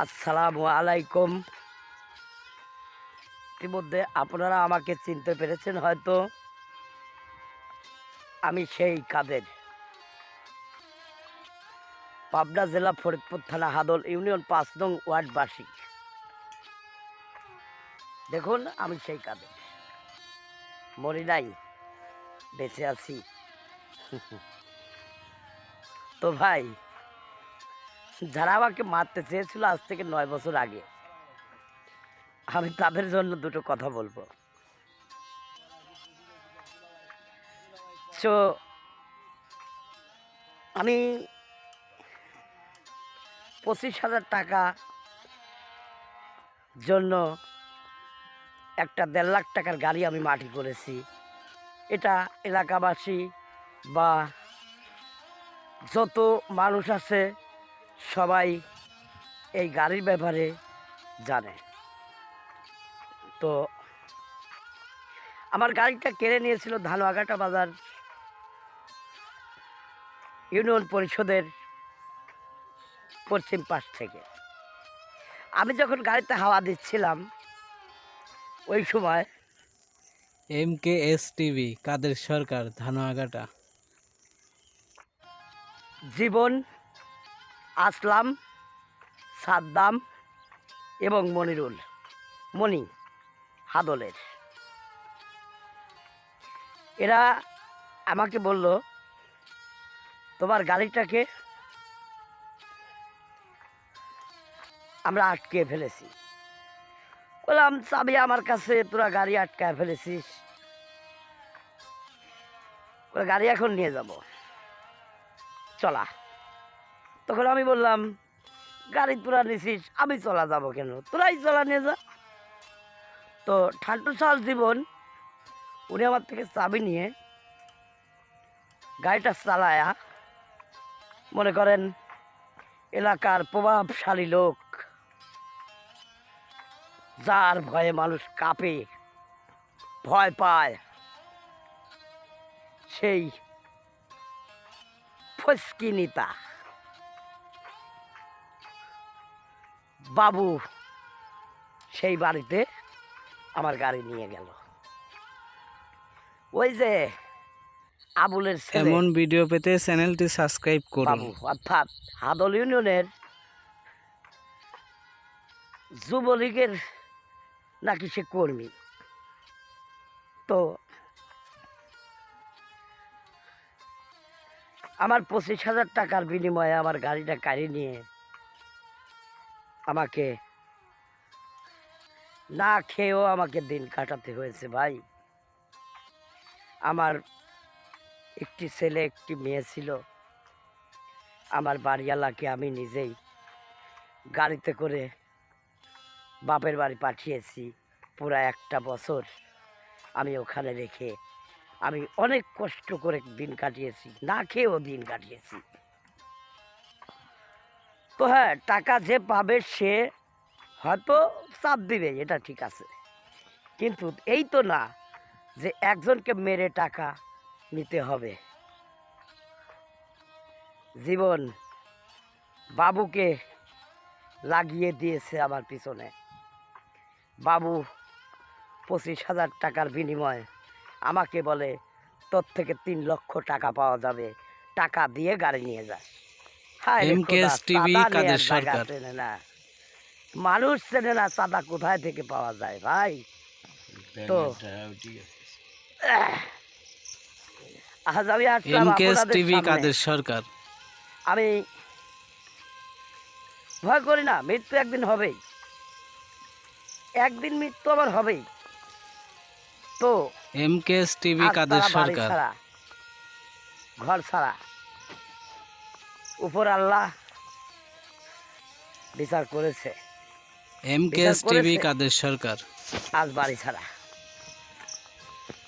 আসসালামু আলাইকুম। ইতিমধ্যে আপনারা আমাকে চিনতে পেরেছেন হয়তো। আমি সেই কাদের। পাবনা জেলা ফরিদপুর থানা হাদল ইউনিয়ন পাঁচ নং ওয়ার্ডবাসী দেখুন, আমি সেই কাদের। মরি নাই, বেঁচে আছি। তো ভাই যারা আমাকে মারতে চেয়েছিল আজ থেকে নয় বছর আগে, আমি তাদের জন্য দুটো কথা বলব। সো আমি পঁচিশ হাজার টাকা জন্য একটা দেড় লাখ টাকার গাড়ি আমি মাটি করেছি। এটা এলাকাবাসী বা যত মানুষ আছে সবাই এই গাড়ির ব্যাপারে জানে। তো আমার গাড়িটা কেড়ে নিয়েছিল ধানবাগাটা বাজার ইউনিয়ন পরিষদের পশ্চিম পাশ থেকে। আমি যখন গাড়িতে হাওয়া দিচ্ছিলাম ওই সময় M K S TV Kader Sarkar Dhanoagata Jibon Aslam, Saddam এবং মনিরুল। মণি, হাদলের। এরা আমাকে বলল, তোমার গাড়িটাকে আমরা আটকে ফেলেছি। বললাম চাবি আমার কাছে তোরা গাড়ি আটকায় ফেলেছিস। গাড়ি এখন নিয়ে যাব। চলা। তখন আমি বললাম, গাড়ি তোরা নিছিস, আমি চলা যাব কেন? তোরাই চলা নিয়ে যা। তো ঠান্টু সাল জীবন, উনি আমার থেকে চাবি নিয়ে গাড়িটা চালায়া মনে করেন এলাকার প্রভাবশালী লোক, যার ভয়ে মানুষ কাঁপে, ভয় পায়, সেই ফসকি নেতা বাবু সেই বাড়িতে আমার গাড়ি নিয়ে গেল। ওই যে আবুলের এমন ভিডিও পেতে চ্যানেলটি সাবস্ক্রাইব করুন। বাবু অর্থাৎ হাদল ইউনিয়নের যুবলীগের নাকি সে কর্মী। তো আমার পঁচিশ হাজার টাকার বিনিময়ে আমার গাড়িটা গাড়ি নিয়ে আমাকে। না খেয়েও আমাকে দিন কাটাতে হয়েছে ভাই। আমার একটি ছেলে, একটি মেয়ে ছিল। আমার বাড়িওয়ালাকে আমি নিজেই গাড়িতে করে বাপের বাড়ি পাঠিয়েছি পুরা একটা বছর। আমি ওখানে রেখে আমি অনেক কষ্ট করে দিন কাটিয়েছি। না খেয়েও দিন কাটিয়েছি। তো হ্যাঁ টাকা যে পাবে সে হয়তো চাপ দিবে, এটা ঠিক আছে। কিন্তু এই তো না যে একজনকে মেরে টাকা নিতে হবে। জীবন বাবুকে লাগিয়ে দিয়েছে আমার পিছনে। বাবু পঁচিশ হাজার টাকার বিনিময়ে আমাকে বলে, তোর থেকে তিন লক্ষ টাকা পাওয়া যাবে। টাকা দিয়ে গাড়ি নিয়ে যায় TV চাঁদা কাদের সরকার? মানুষ চেনে না চাঁদা কোথায় থেকে পাওয়া যায় ভাই। তো আজ আমি আসলাম টিভি কাদের সরকার? আমি ভয় করি না মৃত্যু একদিন হবেই। একদিন মৃত্যু আবার হবেই। তো M K S TV Kader Sarkar? ঘর ছাড়া। উপর আল্লাহ বিচার করেছে। M K S TV Kader Sarkar? আজ বাড়ি ছাড়া।